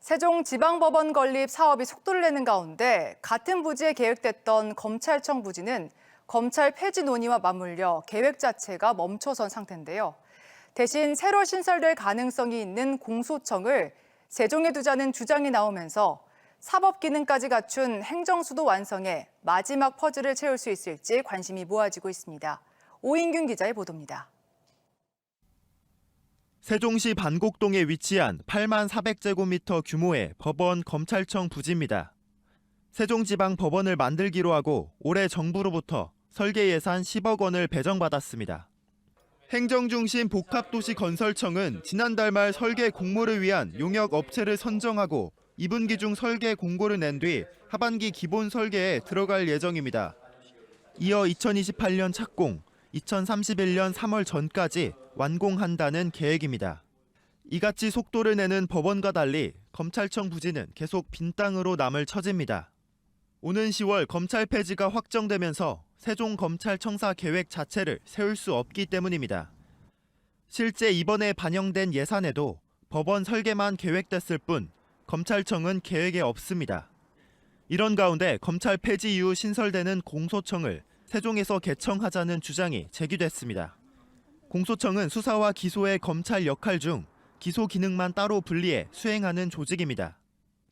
세종지방법원 건립 사업이 속도를 내는 가운데 같은 부지에 계획됐던 검찰청 부지는 검찰 폐지 논의와 맞물려 계획 자체가 멈춰선 상태인데요. 대신 새로 신설될 가능성이 있는 공소청을 세종에 두자는 주장이 나오면서 사법 기능까지 갖춘 행정수도 완성에 마지막 퍼즐을 채울 수 있을지 관심이 모아지고 있습니다. 오인균 기자의 보도입니다. 세종시 반곡동에 위치한 8만 400제곱미터 규모의 법원 검찰청 부지입니다. 세종지방 법원을 만들기로 하고 올해 정부로부터 설계 예산 10억 원을 배정받았습니다. 행정중심 복합도시 건설청은 지난달 말 설계 공모를 위한 용역 업체를 선정하고 2분기 중 설계 공고를 낸 뒤 하반기 기본 설계에 들어갈 예정입니다. 이어 2028년 착공, 2031년 3월 전까지 완공한다는 계획입니다. 이같이 속도를 내는 법원과 달리 검찰청 부지는 계속 빈 땅으로 남을 처지입니다. 오는 10월 검찰 폐지가 확정되면서 세종 검찰청사 계획 자체를 세울 수 없기 때문입니다. 실제 이번에 반영된 예산에도 법원 설계만 계획됐을 뿐 검찰청은 계획에 없습니다. 이런 가운데 검찰 폐지 이후 신설되는 공소청을 세종에서 개청하자는 주장이 제기됐습니다. 공소청은 수사와 기소의 검찰 역할 중 기소 기능만 따로 분리해 수행하는 조직입니다.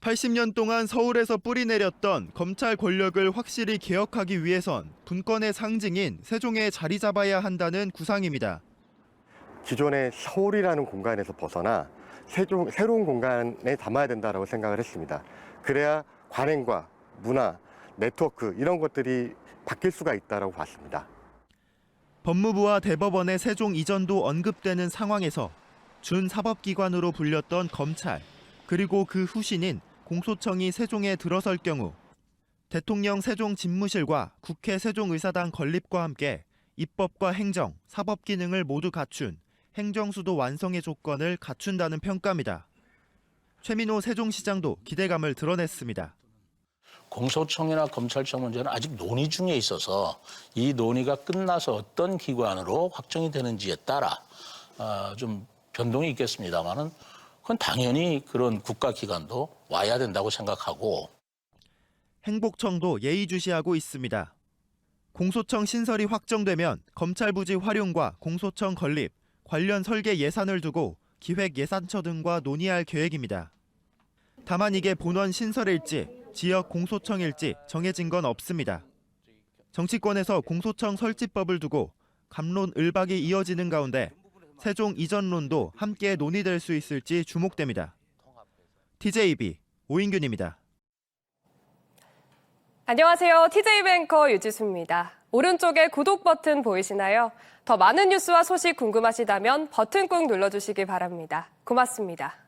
80년 동안 서울에서 뿌리 내렸던 검찰 권력을 확실히 개혁하기 위해선 분권의 상징인 세종에 자리 잡아야 한다는 구상입니다. 기존의 서울이라는 공간에서 벗어나 세종, 새로운 공간에 담아야 된다고 생각을 했습니다. 그래야 관행과 문화, 네트워크 이런 것들이 바뀔 수가 있다고 봤습니다. 법무부와 대법원의 세종 이전도 언급되는 상황에서 준 사법기관으로 불렸던 검찰 그리고 그 후신인 공소청이 세종에 들어설 경우 대통령 세종 집무실과 국회 세종의사당 건립과 함께 입법과 행정, 사법 기능을 모두 갖춘 행정수도 완성의 조건을 갖춘다는 평가입니다. 최민호 세종시장도 기대감을 드러냈습니다. 공소청이나 검찰청 문제는 아직 논의 중에 있어서 이 논의가 끝나서 어떤 기관으로 확정이 되는지에 따라 어, 좀 변동이 있겠습니다만은 그건 당연히 그런 국가기관도 와야 된다고 생각하고 행복청도 예의주시하고 있습니다. 공소청 신설이 확정되면 검찰 부지 활용과 공소청 건립, 관련 설계 예산을 두고 기획 예산처 등과 논의할 계획입니다. 다만 이게 본원 신설일지 지역 공소청일지 정해진 건 없습니다. 정치권에서 공소청 설치법을 두고 감론 을박이 이어지는 가운데 세종 이전론도 함께 논의될 수 있을지 주목됩니다. TJB 오인균입니다. 안녕하세요. TJ뱅커 유지수입니다. 오른쪽에 구독 버튼 보이시나요? 더 많은 뉴스와 소식 궁금하시다면 버튼 꾹 눌러주시기 바랍니다. 고맙습니다.